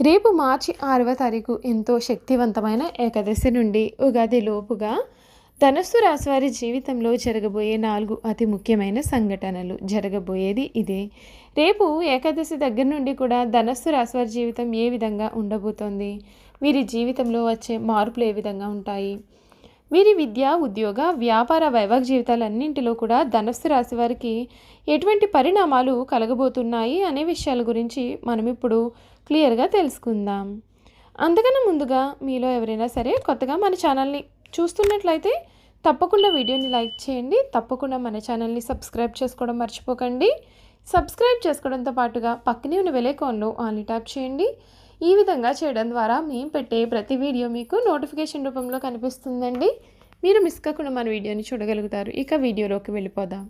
రేపు మార్చి ఆరవ తారీఖు ఎంతో శక్తివంతమైన ఏకాదశి నుండి ఉగాది లోపుగా ధనస్సు రాశివారి జీవితంలో జరగబోయే నాలుగు అతి ముఖ్యమైన సంఘటనలు జరగబోయేది ఇదే. రేపు ఏకాదశి దగ్గర నుండి కూడా ధనస్సు రాశివారి జీవితం ఏ విధంగా ఉండబోతోంది? వీరి జీవితంలో వచ్చే మార్పులు ఏ విధంగా ఉంటాయి? వీరి విద్య ఉద్యోగ వ్యాపార వైవాహిక జీవితాలన్నింటిలో కూడా ధనస్సు రాశి వారికి ఎటువంటి పరిణామాలు కలగబోతున్నాయి అనే విషయాల గురించి మనం ఇప్పుడు క్లియర్గా తెలుసుకుందాం. అందుకన్నా ముందుగా మీలో ఎవరైనా సరే కొత్తగా మన ఛానల్ని చూస్తున్నట్లయితే తప్పకుండా వీడియోని లైక్ చేయండి. తప్పకుండా మన ఛానల్ని సబ్స్క్రైబ్ చేసుకోవడం మర్చిపోకండి. సబ్స్క్రైబ్ చేసుకోవడంతో పాటుగా పక్కనే ఉన్న వెలేకాన్లో ఆన్లీ ట్యాప్ చేయండి. ఈ విధంగా చేయడం ద్వారా మేము పెట్టే ప్రతి వీడియో మీకు నోటిఫికేషన్ రూపంలో కనిపిస్తుందండి. మీరు మిస్ కాకుండా మన వీడియోని చూడగలుగుతారు. ఇక వీడియోలోకి వెళ్ళిపోదాం.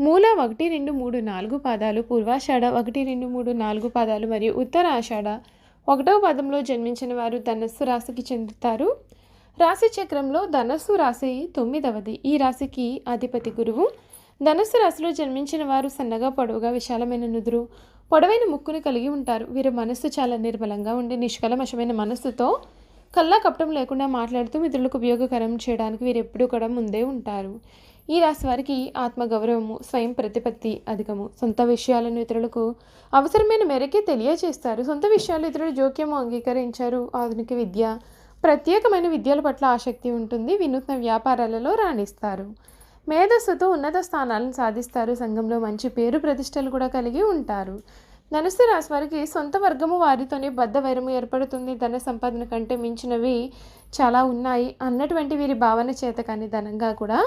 మూల ఒకటి రెండు మూడు నాలుగు పాదాలు పూర్వాషాఢ ఒకటి రెండు మూడు నాలుగు పాదాలు మరియు ఉత్తరాషాఢ ఒకటవ పదంలో జన్మించిన వారు ధనస్సు రాశికి చెందుతారు. రాశి చక్రంలో ధనస్సు రాశి తొమ్మిదవది. ఈ రాశికి అధిపతి గురువు. ధనస్సు రాశిలో జన్మించిన వారు సన్నగా పొడవుగా విశాలమైన నుదురు పొడవైన ముక్కును కలిగి ఉంటారు. వీరి మనస్సు చాలా నిర్మలంగా ఉండి నిష్కలమశమైన మనస్సుతో కల్లా కపటం లేకుండా మాట్లాడుతూ మిత్రులకు ఉపయోగకరం చేయడానికి వీరు ఎప్పుడూ కూడా ముందే ఉంటారు. ఈ రాశి వారికి ఆత్మగౌరవము స్వయం ప్రతిపత్తి అధికము. సొంత విషయాలను ఇతరులకు అవసరమైన మేరకే తెలియజేస్తారు సొంత విషయాలు ఇతరులు జోక్యము అంగీకరించారు. ఆధునిక విద్య ప్రత్యేకమైన విద్యల పట్ల ఆసక్తి ఉంటుంది. వినూత్న వ్యాపారాలలో రాణిస్తారు. మేధస్సుతో ఉన్నత స్థానాలను సాధిస్తారు. సంఘంలో మంచి పేరు ప్రతిష్టలు కూడా కలిగి ఉంటారు. ధనుసు రాశి వారికి సొంత వర్గము వారితోనే బద్ధ వైరము ఏర్పడుతుంది. ధన సంపాదన కంటే మించినవి చాలా ఉన్నాయి అన్నటువంటి వీరి భావన చేత కానీ ధనంగా కూడా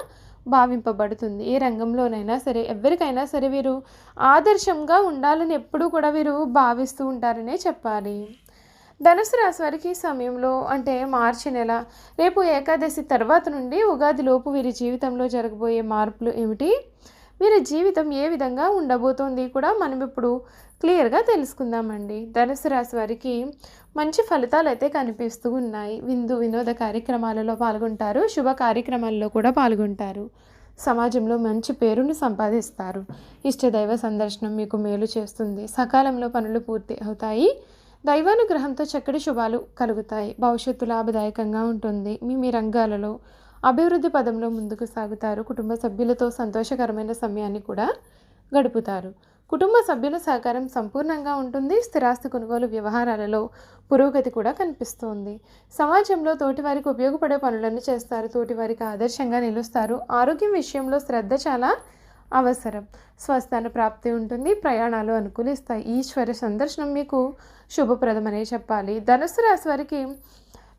భావింపబడుతుంది. ఏ రంగంలోనైనా సరే ఎవరికైనా సరే వీరు ఆదర్శంగా ఉండాలని ఎప్పుడూ కూడా వీరు భావిస్తూ ఉంటారనే చెప్పాలి. ధనుసు రాశి వారికి సమయంలో అంటే మార్చి నెల రేపు ఏకాదశి తర్వాత నుండి ఉగాది లోపు వీరి జీవితంలో జరగబోయే మార్పులు ఏమిటి? వీరి జీవితం ఏ విధంగా ఉండబోతోంది కూడా మనం ఇప్పుడు క్లియర్గా తెలుసుకుందామండి. ధనుసు రాశి వారికి మంచి ఫలితాలు అయితే కనిపిస్తూ ఉన్నాయి. విందు వినోద కార్యక్రమాలలో పాల్గొంటారు. శుభ కార్యక్రమాల్లో కూడా పాల్గొంటారు. సమాజంలో మంచి పేరును సంపాదిస్తారు. ఇష్టదైవ సందర్శనం మీకు మేలు చేస్తుంది. సకాలంలో పనులు పూర్తి అవుతాయి. దైవానుగ్రహంతో చక్కటి శుభాలు కలుగుతాయి. భవిష్యత్తు లాభదాయకంగా ఉంటుంది. మీ మీ రంగాలలో అభివృద్ధి పదంలో ముందుకు సాగుతారు. కుటుంబ సభ్యులతో సంతోషకరమైన సమయాన్ని కూడా గడుపుతారు. కుటుంబ సభ్యుల సహకారం సంపూర్ణంగా ఉంటుంది. స్థిరాస్తి కొనుగోలు వ్యవహారాలలో పురోగతి కూడా కనిపిస్తోంది. సమాజంలో తోటివారికి ఉపయోగపడే పనులను చేస్తారు. తోటివారికి ఆదర్శంగా నిలుస్తారు. ఆరోగ్యం విషయంలో శ్రద్ధ చాలా అవసరం. స్వస్థాన ప్రాప్తి ఉంటుంది ప్రయాణాలు అనుకూలిస్తాయి. ఈశ్వర సందర్శనం మీకు శుభప్రదమనే చెప్పాలి. ధనుసు రాశి వారికి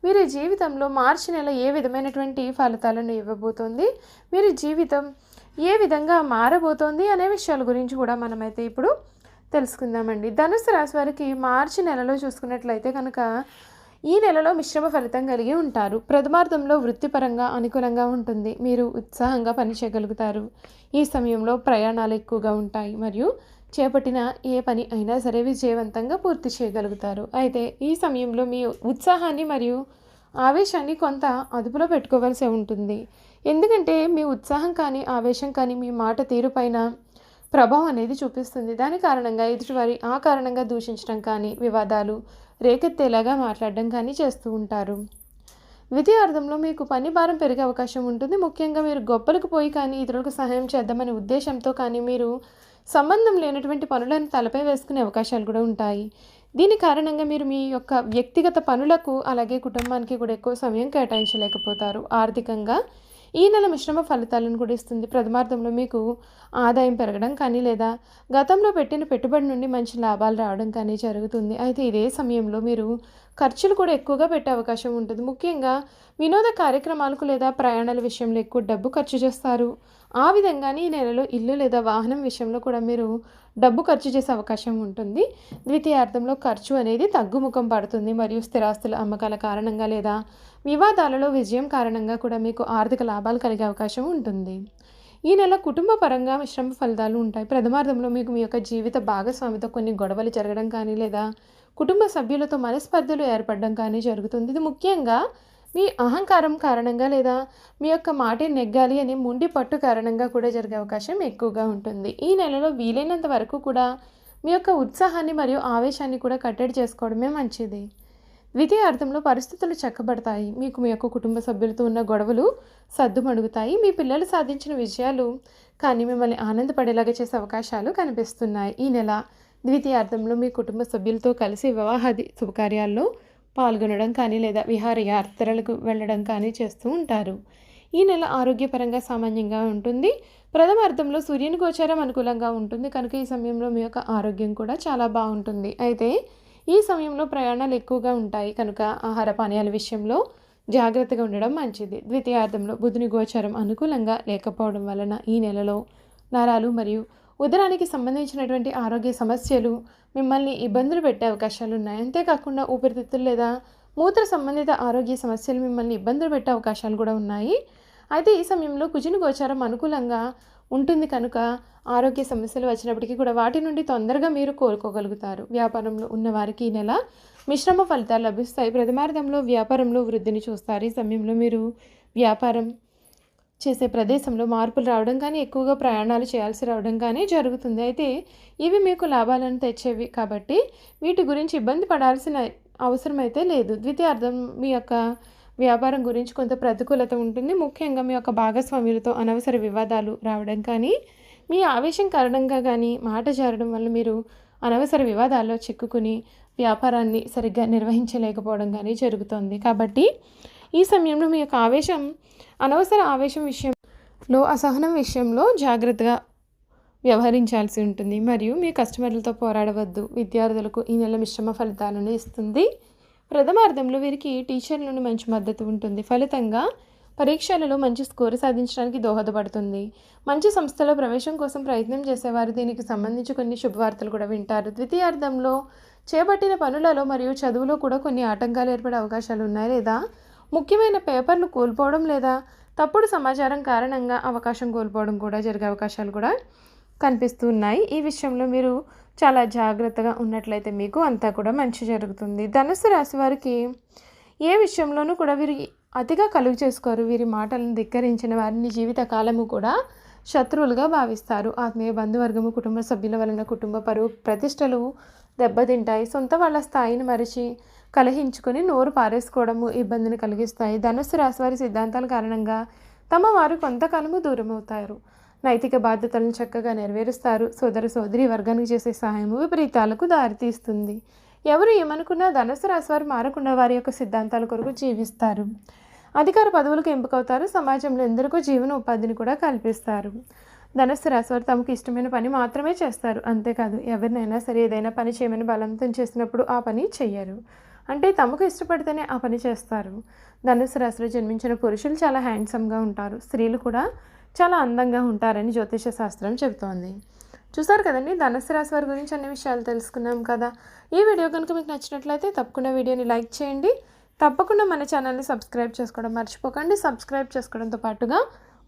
వీరి జీవితంలో మార్చి నెల ఏ విధమైనటువంటి ఫలితాలను ఇవ్వబోతోంది? వీరి జీవితం ఏ విధంగా మారబోతోంది అనే విషయాల గురించి కూడా మనమైతే ఇప్పుడు తెలుసుకుందామండి. ధనుసు రాశి వారికి మార్చి నెలలో చూసుకున్నట్లయితే కనుక ఈ నెలలో మిశ్రమ ఫలితం కలిగి ఉంటారు. ప్రథమార్థంలో వృత్తిపరంగా అనుకూలంగా ఉంటుంది. మీరు ఉత్సాహంగా పనిచేయగలుగుతారు. ఈ సమయంలో ప్రయాణాలు ఎక్కువగా ఉంటాయి మరియు చేపట్టిన ఏ పని అయినా సరే విజయవంతంగా పూర్తి చేయగలుగుతారు. అయితే ఈ సమయంలో మీ ఉత్సాహాన్ని మరియు ఆవేశాన్ని కొంత అదుపులో పెట్టుకోవాల్సి ఉంటుంది. ఎందుకంటే మీ ఉత్సాహం కానీ ఆవేశం కానీ మీ మాట తీరుపైన ప్రభావం అనేది చూపిస్తుంది. దాని కారణంగా ఎదుటివారి ఆ కారణంగా దూషించడం కానీ వివాదాలు రేకెత్తేలాగా మాట్లాడడం కానీ చేస్తూ ఉంటారు. ద్వితీయార్థంలో మీకు పని భారం పెరిగే అవకాశం ఉంటుంది. ముఖ్యంగా మీరు గొప్పలకు పోయి కానీ ఇతరులకు సహాయం చేద్దామనే ఉద్దేశంతో కానీ మీరు సంబంధం లేనటువంటి పనులను తలపై వేసుకునే అవకాశాలు కూడా ఉంటాయి. దీని కారణంగా మీరు మీ యొక్క వ్యక్తిగత పనులకు అలాగే కుటుంబానికి కూడా ఎక్కువ సమయం కేటాయించలేకపోతారు. ఆర్థికంగా ఈ నెల మిశ్రమ ఫలితాలను కూడా ఇస్తుంది. ప్రథమార్థంలో మీకు ఆదాయం పెరగడం కానీ లేదా గతంలో పెట్టిన పెట్టుబడి నుండి మంచి లాభాలు రావడం కానీ జరుగుతుంది. అయితే ఇదే సమయంలో మీరు ఖర్చులు కూడా ఎక్కువగా పెట్టే అవకాశం ఉంటుంది. ముఖ్యంగా వినోద కార్యక్రమాలకు లేదా ప్రయాణాల విషయంలో ఎక్కువ డబ్బు ఖర్చు చేస్తారు. ఆ విధంగానే ఈ నెలలో ఇల్లు లేదా వాహనం విషయంలో కూడా మీరు డబ్బు ఖర్చు చేసే అవకాశం ఉంటుంది. ద్వితీయార్థంలో ఖర్చు అనేది తగ్గుముఖం పడుతుంది మరియు స్థిరాస్తుల అమ్మకాల కారణంగా లేదా వివాదాలలో విజయం కారణంగా కూడా మీకు ఆర్థిక లాభాలు కలిగే అవకాశం ఉంటుంది. ఈ నెల కుటుంబ పరంగా మిశ్రమ ఫలితాలు ఉంటాయి. ప్రథమార్థంలో మీకు మీ యొక్క జీవిత భాగస్వామితో కొన్ని గొడవలు జరగడం కానీ లేదా కుటుంబ సభ్యులతో మనస్పర్ధలు ఏర్పడడం కానీ జరుగుతుంది. ఇది ముఖ్యంగా మీ అహంకారం కారణంగా లేదా మీ యొక్క మాట నెగ్గాలి అనే ముండి పట్టు కారణంగా కూడా జరిగే అవకాశం ఎక్కువగా ఉంటుంది. ఈ నెలలో వీలైనంత వరకు కూడా మీ యొక్క ఉత్సాహాన్ని మరియు ఆవేశాన్ని కూడా కట్టడి చేసుకోవడమే మంచిది. ద్వితీయ అర్థంలో పరిస్థితులు చక్కబడతాయి. మీకు మీ యొక్క కుటుంబ సభ్యులతో ఉన్న గొడవలు సద్దుమణుగుతాయి. మీ పిల్లలు సాధించిన విజయాలు కానీ మిమ్మల్ని ఆనందపడేలాగా చేసే అవకాశాలు కనిపిస్తున్నాయి. ఈ నెల ద్వితీయ అర్థంలో మీ కుటుంబ సభ్యులతో కలిసి వివాహాది శుభకార్యాల్లో పాల్గొనడం కానీ లేదా విహారయాత్రలకు వెళ్ళడం కానీ చేస్తూ ఉంటారు. ఈ నెల ఆరోగ్యపరంగా సామాన్యంగా ఉంటుంది. ప్రథమ అర్థంలో సూర్యుని గోచారం అనుకూలంగా ఉంటుంది. కనుక ఈ సమయంలో మీ యొక్క ఆరోగ్యం కూడా చాలా బాగుంటుంది. అయితే ఈ సమయంలో ప్రయాణాలు ఎక్కువగా ఉంటాయి. కనుక ఆహార పానీయాల విషయంలో జాగ్రత్తగా ఉండడం మంచిది. ద్వితీయార్థంలో బుధుని గోచారం అనుకూలంగా లేకపోవడం వలన ఈ నెలలో నరాలు మరియు ఉదరానికి సంబంధించినటువంటి ఆరోగ్య సమస్యలు మిమ్మల్ని ఇబ్బందులు పెట్టే అవకాశాలు ఉన్నాయి. అంతేకాకుండా ఊపిరితిత్తులు లేదా మూత్ర సంబంధిత ఆరోగ్య సమస్యలు మిమ్మల్ని ఇబ్బందులు పెట్టే అవకాశాలు కూడా ఉన్నాయి. అయితే ఈ సమయంలో కుజుని గోచారం అనుకూలంగా ఉంటుంది కనుక ఆరోగ్య సమస్యలు వచ్చినప్పటికీ కూడా వాటి నుండి తొందరగా మీరు కోలుకోగలుగుతారు. వ్యాపారంలో ఉన్నవారికి ఈ నెల మిశ్రమ ఫలితాలు లభిస్తాయి. ప్రథమార్థంలో వ్యాపారంలో వృద్ధిని చూస్తారు. ఈ సమయంలో మీరు వ్యాపారం చేసే ప్రదేశంలో మార్పులు రావడం కానీ ఎక్కువగా ప్రయాణాలు చేయాల్సి రావడం కానీ జరుగుతుంది. అయితే ఇవి మీకు లాభాలను తెచ్చేవి కాబట్టి వీటి గురించి ఇబ్బంది పడాల్సిన అవసరం అయితే లేదు. ద్వితీయార్థం మీ యొక్క వ్యాపారం గురించి కొంత ప్రతికూలత ఉంటుంది. ముఖ్యంగా మీ యొక్క భాగస్వామ్యులతో అనవసర వివాదాలు రావడం కానీ మీ ఆవేశం కారణంగా కానీ మాట జారడం వల్ల మీరు అనవసర వివాదాల్లో చిక్కుకుని వ్యాపారాన్ని సరిగ్గా నిర్వహించలేకపోవడం కానీ జరుగుతుంది. కాబట్టి ఈ సమయంలో మీ యొక్క ఆవేశం అనవసర ఆవేశం విషయంలో అసహనం విషయంలో జాగ్రత్తగా వ్యవహరించాల్సి ఉంటుంది. మరియు మీ కస్టమర్లతో పోరాడవద్దు. విద్యార్థులకు ఈ నెల మిశ్రమ ఫలితాలను ఇస్తుంది. ప్రథమార్థంలో వీరికి టీచర్ నుండి మంచి మద్దతు ఉంటుంది. ఫలితంగా పరీక్షలలో మంచి స్కోరు సాధించడానికి దోహదపడుతుంది. మంచి సంస్థలో ప్రవేశం కోసం ప్రయత్నం చేసేవారు దీనికి సంబంధించి కొన్ని శుభవార్తలు కూడా వింటారు. ద్వితీయార్థంలో చేపట్టిన పనులలో మరియు చదువులో కూడా కొన్ని ఆటంకాలు ఏర్పడే అవకాశాలు ఉన్నాయి లేదా ముఖ్యమైన పేపర్లు కోల్పోవడం లేదా తప్పుడు సమాచారం కారణంగా అవకాశం కోల్పోవడం కూడా జరిగే అవకాశాలు కూడా కనిపిస్తూ ఉన్నాయి ఈ విషయంలో మీరు చాలా జాగ్రత్తగా ఉన్నట్లయితే మీకు అంతా కూడా మంచి జరుగుతుంది. ధనుసు రాశి వారికి ఏ విషయంలోనూ కూడా వీరు అతిగా కలుగు చేసుకోరు. వీరి మాటలను ధిక్కరించిన వారిని జీవితకాలము కూడా శత్రువులుగా భావిస్తారు. ఆత్మీయ బంధువర్గము కుటుంబ సభ్యుల వలన కుటుంబ పరువు ప్రతిష్టలు దెబ్బతింటాయి. సొంత వాళ్ళ స్థాయిని మరిచి కలహించుకొని నోరు పారేసుకోవడము ఇబ్బందిని కలిగిస్తాయి. ధనస్సు రాశివారి సిద్ధాంతాల కారణంగా తమ వారు కొంతకాలము దూరమవుతారు. నైతిక బాధ్యతలను చక్కగా నెరవేరుస్తారు. సోదర సోదరి వర్గానికి చేసే సహాయము విపరీతాలకు దారితీస్తుంది. ఎవరు ఏమనుకున్నా ధనుసు రాశివారు మారకుండా వారి యొక్క సిద్ధాంతాల కొరకు జీవిస్తారు. అధికార పదవులకు ఎంపికవుతారు. సమాజంలో ఎందరికో జీవన ఉపాధిని కూడా కల్పిస్తారు. ధనస్సు రాశి వారు తమకు ఇష్టమైన పని మాత్రమే చేస్తారు. అంతేకాదు ఎవరినైనా సరే ఏదైనా పని చేయమని బలవంతం చేసినప్పుడు ఆ పని చెయ్యరు. అంటే తమకు ఇష్టపడితేనే ఆ పని చేస్తారు. ధనుసు రాశిలో జన్మించిన పురుషులు చాలా హ్యాండ్సమ్గా ఉంటారు. స్త్రీలు కూడా చాలా అందంగా ఉంటారని జ్యోతిష శాస్త్రం చెబుతోంది. చూసారు కదండి ధనుసు రాశి వారి గురించి అన్ని విషయాలు తెలుసుకున్నాం కదా. ఈ వీడియో కనుక మీకు నచ్చినట్లయితే తప్పకుండా వీడియోని లైక్ చేయండి. తప్పకుండా మన ఛానల్ని సబ్స్క్రైబ్ చేసుకోవడం మర్చిపోకండి. సబ్స్క్రైబ్ చేసుకోవడంతో పాటుగా